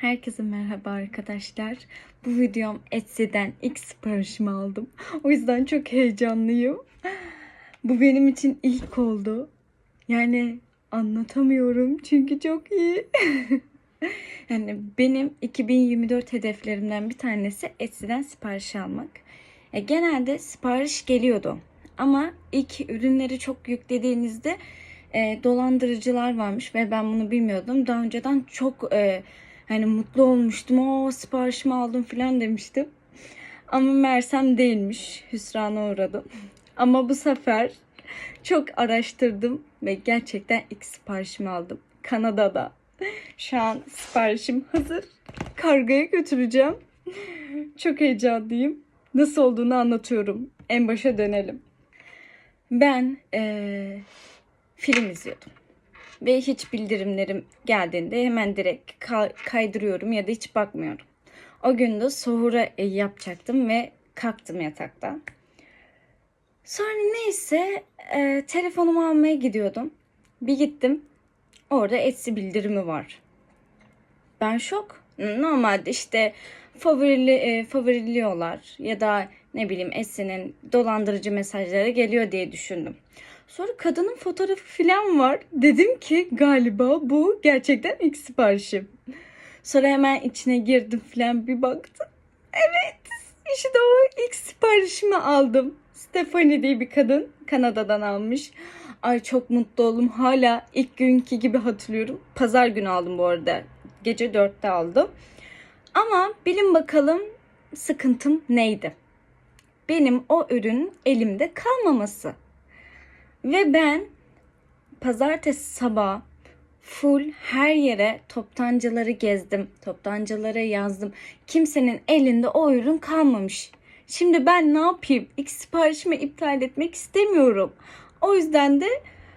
Herkese merhaba arkadaşlar. Bu videom Etsy'den ilk siparişimi aldım. O yüzden çok heyecanlıyım. Bu benim için ilk oldu. Yani anlatamıyorum çünkü çok iyi. yani benim 2024 hedeflerimden bir tanesi Etsy'den sipariş almak. E, genelde sipariş geliyordu. Ama ilk ürünleri çok yüklediğinizde e, dolandırıcılar varmış ve ben bunu bilmiyordum. Daha önceden çok e, hani mutlu olmuştum. O siparişimi aldım falan demiştim. Ama mersem değilmiş. Hüsrana uğradım. Ama bu sefer çok araştırdım ve gerçekten ilk siparişimi aldım. Kanada'da. Şu an siparişim hazır. Kargoya götüreceğim. Çok heyecanlıyım. Nasıl olduğunu anlatıyorum. En başa dönelim. Ben eee, film izliyordum. Ve hiç bildirimlerim geldiğinde hemen direkt ka- kaydırıyorum ya da hiç bakmıyorum. O gün de sohura e, yapacaktım ve kalktım yataktan. Sonra neyse e, telefonumu almaya gidiyordum. Bir gittim. Orada Etsy bildirimi var. Ben şok. Normalde işte favorili, e, favoriliyorlar ya da ne bileyim Etsy'nin dolandırıcı mesajları geliyor diye düşündüm. Sonra kadının fotoğrafı falan var. Dedim ki galiba bu gerçekten ilk siparişim. Sonra hemen içine girdim falan bir baktım. Evet işte o ilk siparişimi aldım. Stephanie diye bir kadın Kanada'dan almış. Ay çok mutlu oldum. Hala ilk günkü gibi hatırlıyorum. Pazar günü aldım bu arada. Gece 4'te aldım. Ama bilin bakalım sıkıntım neydi? Benim o ürün elimde kalmaması. Ve ben pazartesi sabah full her yere toptancıları gezdim. Toptancılara yazdım. Kimsenin elinde o ürün kalmamış. Şimdi ben ne yapayım? İlk siparişimi iptal etmek istemiyorum. O yüzden de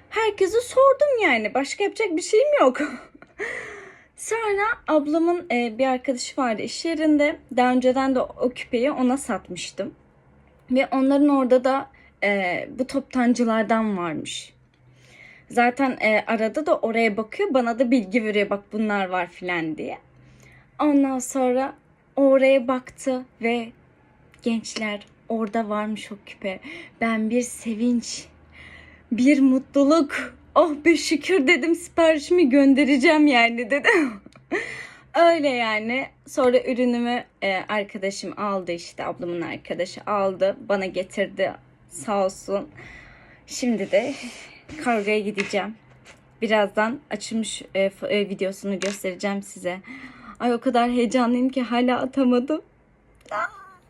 herkese sordum yani. Başka yapacak bir şeyim yok. Sonra ablamın e, bir arkadaşı vardı iş yerinde. Daha önceden de o küpeyi ona satmıştım. Ve onların orada da e, bu toptancılardan varmış. Zaten e, arada da oraya bakıyor bana da bilgi veriyor bak bunlar var filan diye. Ondan sonra oraya baktı ve gençler orada varmış o küpe. Ben bir sevinç, bir mutluluk. Oh be şükür dedim siparişimi göndereceğim yani dedim. Öyle yani. Sonra ürünümü e, arkadaşım aldı işte ablamın arkadaşı aldı. Bana getirdi sağ olsun. Şimdi de kargoya gideceğim. Birazdan açılmış e, e, videosunu göstereceğim size. Ay o kadar heyecanlıyım ki hala atamadım.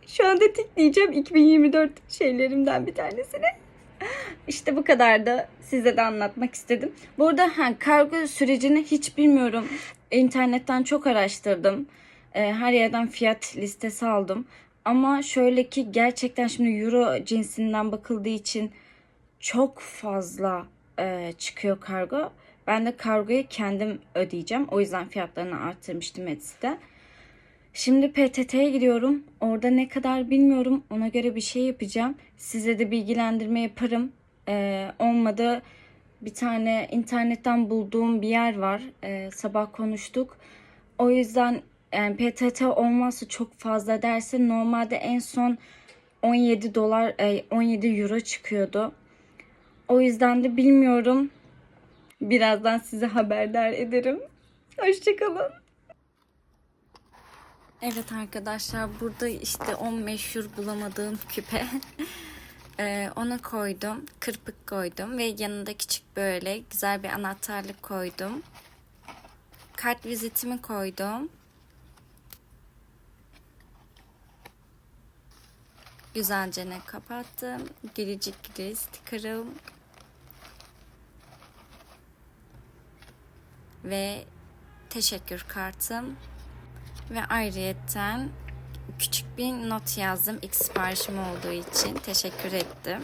Şu anda tıklayacağım 2024 şeylerimden bir tanesini. İşte bu kadar da size de anlatmak istedim. Burada ha, kargo sürecini hiç bilmiyorum. İnternetten çok araştırdım. Ee, her yerden fiyat listesi aldım. Ama şöyle ki gerçekten şimdi euro cinsinden bakıldığı için çok fazla e, çıkıyor kargo. Ben de kargoyu kendim ödeyeceğim. O yüzden fiyatlarını arttırmıştım Etsy'de. Şimdi PTT'ye gidiyorum. Orada ne kadar bilmiyorum. Ona göre bir şey yapacağım. Size de bilgilendirme yaparım. Ee, olmadı bir tane internetten bulduğum bir yer var. Ee, sabah konuştuk. O yüzden yani PTT olmazsa çok fazla derse normalde en son 17 dolar e, 17 euro çıkıyordu. O yüzden de bilmiyorum. Birazdan size haberdar ederim. Hoşçakalın. Evet arkadaşlar burada işte o meşhur bulamadığım küpe. Ee, ona koydum. Kırpık koydum ve yanında küçük böyle güzel bir anahtarlık koydum. Kart vizitimi koydum. Güzelce ne kapattım. Gelecek gibi stikerim. Ve teşekkür kartım. Ve ayrıyetten küçük bir not yazdım ilk siparişim olduğu için. Teşekkür ettim.